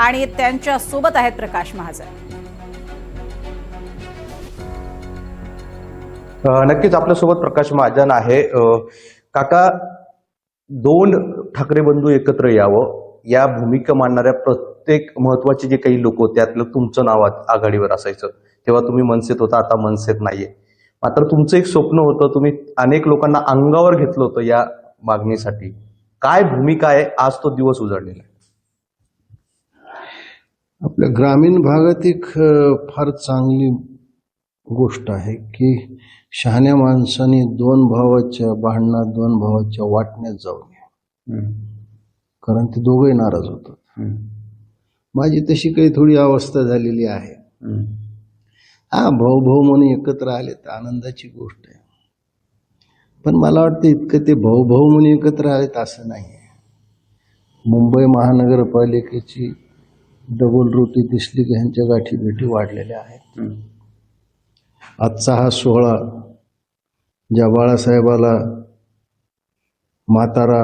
आणि त्यांच्यासोबत आहेत प्रकाश महाजन. नक्कीच आपल्यासोबत प्रकाश महाजन आहे. काका दोन ठाकरे बंधू एकत्र यावं. या भूमिका मांडणाऱ्या प्रत्येक महत्त्वाचे जे काही लोक होते त्यातलं तुमचं नाव आघाडीवर असायचं. तेव्हा तुम्ही मनसेत होता आता मनसेत नाहीये. मात्र तुमचं एक स्वप्न होतं तुम्ही अनेक लोकांना अंगावर घेतलं होतं या मागणीसाठी. काय भूमिका आहे? आज तो दिवस उजळलेला आहे. आपल्या ग्रामीण भागात एक फार चांगली गोष्ट आहे की शहाण्या माणसाने दोन भावाच्या भांडणात दोन भावाच्या वाटण्यात जाऊ नये. कारण ते दोघंही नाराज होतात. माझी तशी काही थोडी अवस्था झालेली आहे. हा भाऊ भाऊ म्हणून एकत्र आले तर आनंदाची गोष्ट आहे. पण मला वाटतं इतकं ते भाऊ भाऊ म्हणून एकत्र आलेत असं नाही आहे. मुंबई महानगरपालिकेची डबल रोटी दिसली की ह्यांच्या गाठी भेटी वाढलेल्या आहेत. आजचा हा सोहळा ज्या बाळासाहेबाला म्हातारा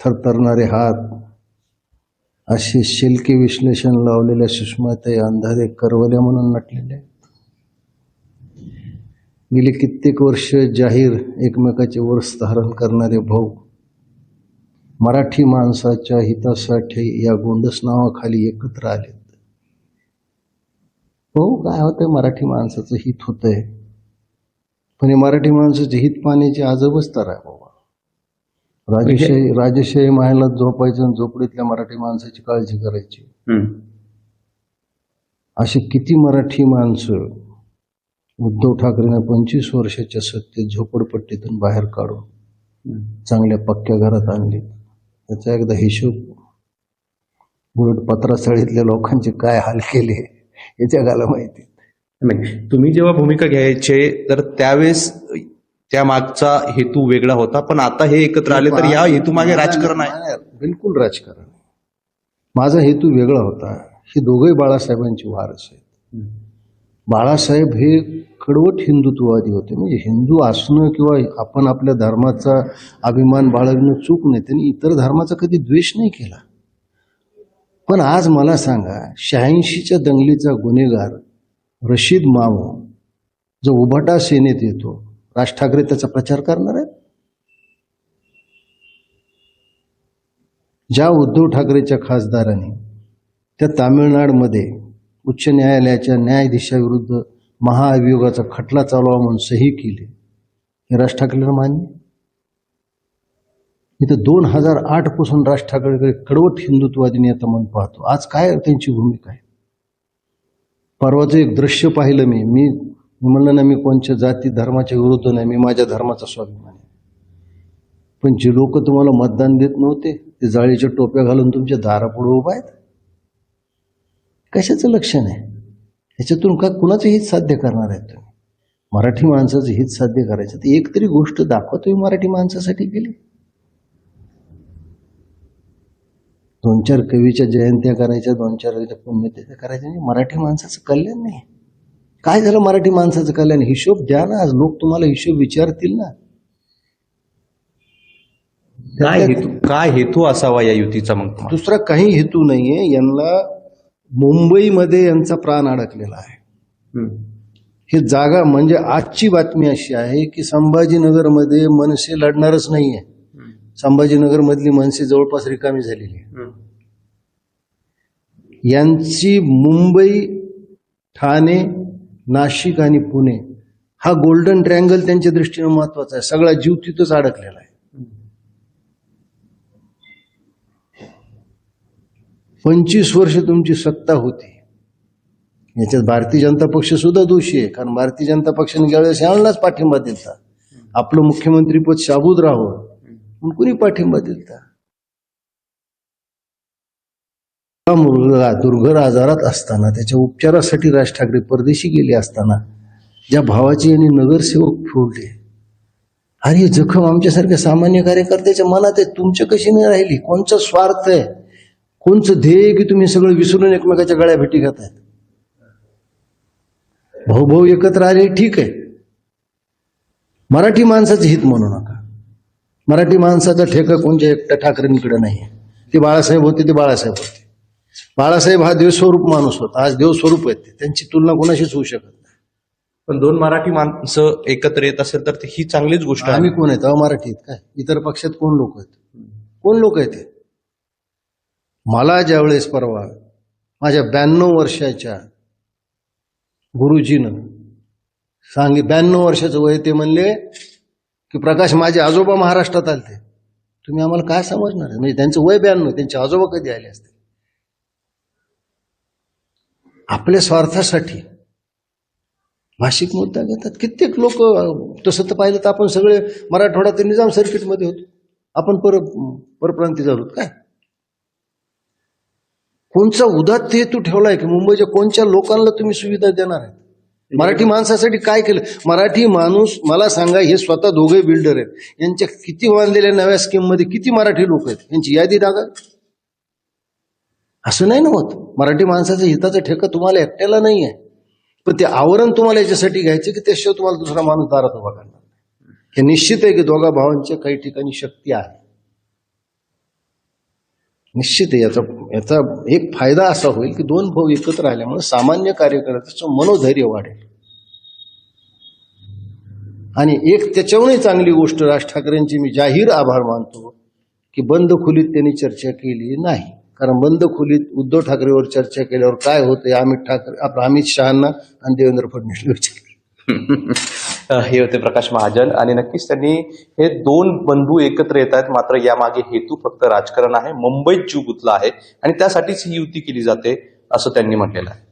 थरथरणारे हात असे शिल्की विश्लेषण लावलेल्या सुषमाताई अंधारे करवल्या म्हणून नटलेले. गेली कित्येक वर्ष जाहीर एकमेकाचे वर्ष धारण करणारे भाऊ मराठी माणसाच्या हितासाठी या गोंडस नावाखाली एकत्र आलेत. हो काय होतंय? मराठी माणसाचं हित होतंय. पण हे मराठी माणसाचे हित पाण्याची आजबच तर आहे बाबा. राजेशाही राजेशाही महालात झोपायचं आणि झोपडीतल्या मराठी माणसाची काळजी करायची. अशी किती मराठी माणसं उद्धव ठाकरेंना पंचवीस वर्षाच्या सत्तेत झोपडपट्टीतून बाहेर काढून चांगल्या पक्क्या घरात आणली त्याचा एकदा हिशोब उलट पत्रासळीतल्या लोकांचे काय हाल केले हे जगाला माहिती नाही तुम्ही जेव्हा भूमिका घ्यायचे तर त्यावेळेस त्या मागचा हेतू वेगळा होता पण आता हे एकत्र आले तर या हेतू मागे राजकारण आहे. बिलकुल राजकारण. माझा हेतू वेगळा होता. हे दोघंही बाळासाहेबांची वारस आहेत. बाळासाहेब हे कडवट हिंदुत्ववादी होते. म्हणजे हिंदू असणं किंवा आपण आपल्या धर्माचा अभिमान बाळगणं चूक नाही. त्यांनी इतर धर्माचा कधी द्वेष नाही केला. पण आज मला सांगा शहाऐंशीच्या दंगलीचा गुन्हेगार रशीद मामो जो उभाटा सेनेत येतो राज ठाकरे त्याचा प्रचार करणार आहेत? ज्या उद्धव ठाकरेच्या खासदारांनी त्या तामिळनाडमध्ये उच्च न्यायालयाच्या न्यायाधीशाविरुद्ध महाअभियोगाचा खटला चालवा म्हणून सही केली. हे राज ठाकरेला मान्य इथं दोन हजार आठपासून राज ठाकरेकडे कडवट हिंदुत्ववादी नेता म्हणून पाहतो. आज काय त्यांची भूमिका आहे? परवाचं एक दृश्य पाहिलं मी. मी मी म्हणलं ना मी कोणत्या जाती धर्माच्या विरुद्ध नाही मी माझ्या धर्माचा स्वाभिमान आहे. पण जे लोक तुम्हाला मतदान देत नव्हते ते जाळीच्या टोप्या घालून तुमच्या दारापुढे उभा आहेत. कशाचं लक्षण आहे? ह्याच्यातून का कुणाचं हित साध्य करणार आहेत तुम्ही? मराठी माणसाचं हित साध्य करायचं. तर एक तरी गोष्ट दाखवा तुम्ही मराठी माणसासाठी केली. दोन चार कवीच्या जयंत्या करायच्या दोन चार पुण्यतिथ्या करायच्या म्हणजे मराठी माणसाचं कल्याण नाही. काय झालं मराठी माणसाचं कल्याण? हिशोब द्या ना. आज लोक तुम्हाला हिशोब विचारतील ना. काय हेतू काय हेतू असावा या युतीचा मग? दुसरा काही हेतू नाहीये. यांना मुंबईमध्ये यांचा प्राण अडकलेला आहे. ही जागा म्हणजे आजची बातमी अशी आहे की संभाजीनगरमध्ये मनसे लढणारच नाहीये. संभाजीनगरमधली मनसे जवळपास रिकामी झालेली आहे यांची मुंबई ठाणे नाशिक आणि पुणे हा गोल्डन ट्रँगल त्यांच्या दृष्टीने महत्त्वाचा आहे. सगळा जीव तिथंच अडकलेला आहे. पंचवीस वर्ष तुमची सत्ता होती. याच्यात भारतीय जनता पक्ष सुद्धा दोषी आहे कारण भारतीय जनता पक्षाने ज्यावेळेस यांनाच पाठिंबा दिलता. आपलं मुख्यमंत्रीपद शाबूत राहावं म्हणून कुणी पाठिंबा दिलता? हा मुलगा दुर्घर आजारात असताना त्याच्या उपचारासाठी राज ठाकरे परदेशी गेले असताना ज्या भावाची आणि नगरसेवक फोडले. अरे जखम आमच्यासारख्या सामान्य कार्यकर्त्याच्या मनात आहे तुमच्या कशी नाही राहिली? कोणचा स्वार्थ आहे? कोणचं ध्येय की तुम्ही सगळं विसरून एकमेकाच्या गळ्या भेटी घेतायत भाऊ भाऊ एकत्र आले ठीक आहे. मराठी माणसाचं हित म्हणू नका. मराठी माणसाचा ठेका कोणत्या एकट्या ठाकरेंकडे नाही. ते बाळासाहेब होते ते बाळासाहेब होते. बाळासाहेब हा देवस्वरूप माणूस होता. आज देवस्वरूप आहेत ते. त्यांची तुलना कोणाशीच होऊ शकत नाही. पण दोन मराठी माणसं एकत्र येत असेल तर ती- ही चांगलीच गोष्ट आहे. आम्ही कोण आहेत? अमराठी आहेत काय? इतर पक्षात कोण लोक आहेत? कोण लोक आहेत ते? मला ज्यावेळेस परवा माझ्या ब्याण्णव वर्षाच्या गुरुजीनं सांगे ब्याण्णव वर्षाचं वय ते म्हणले की प्रकाश माझे आजोबा महाराष्ट्रात आलते. तुम्ही आम्हाला काय समजणार आहे? म्हणजे त्यांचं वय ब्याण्णव त्यांचे आजोबा कधी आले असते आपल्या स्वार्थासाठी भाषिक मुद्दा घेतात. कित्येक लोक तसं तर पाहिलं तर आपण सगळे मराठवाडा निजाम सर्किटमध्ये होतो. आपण पर परप्रांती झालो काय? कोणचा उदात्त हेतू ठेवलाय की मुंबईच्या कोणत्या लोकांना तुम्ही सुविधा देणार आहे मराठी माणसासाठी काय केलं? मराठी माणूस मला सांगा हे स्वतः दोघे बिल्डर आहेत. यांच्या किती बांधलेल्या नव्या स्कीममध्ये किती मराठी लोक आहेत? यांची यादी टाका असं नाही ना होत. मराठी माणसाचं हिताचं ठेका तुम्हाला एकट्याला नाही आहे पण ते आवरण तुम्हाला याच्यासाठी घ्यायचं की त्याशिवाय तुम्हाला दुसरा माणूस दारात उभा करणार हे निश्चित आहे की दोघा भावांच्या काही ठिकाणी शक्ती आहे. निश्चित आहे याचा याचा एक फायदा असा होईल की दोन भाऊ एकत्र आल्यामुळे सामान्य कार्यकर्त्याचं मनोधैर्य वाढेल. आणि एक त्याच्याहूनही चांगली गोष्ट राज ठाकरेंची मी जाहीर आभार मानतो की बंद खोलीत त्यांनी चर्चा केली नाही. कारण बंद खोलीत उद्धव ठाकरेवर चर्चा केल्यावर काय होते अमित ठाकरे आपलं अमित शहाना आणि देवेंद्र फडणवीसला विचारलं. हे होते प्रकाश महाजन. आणि नक्कीच त्यांनी हे दोन बंधू एकत्र येत आहेत. मात्र यामागे हेतू फक्त राजकारण आहे. मुंबईत जीव गुंतला आहे. आणि त्यासाठीच ही युती केली जाते असं त्यांनी म्हटलेलं आहे.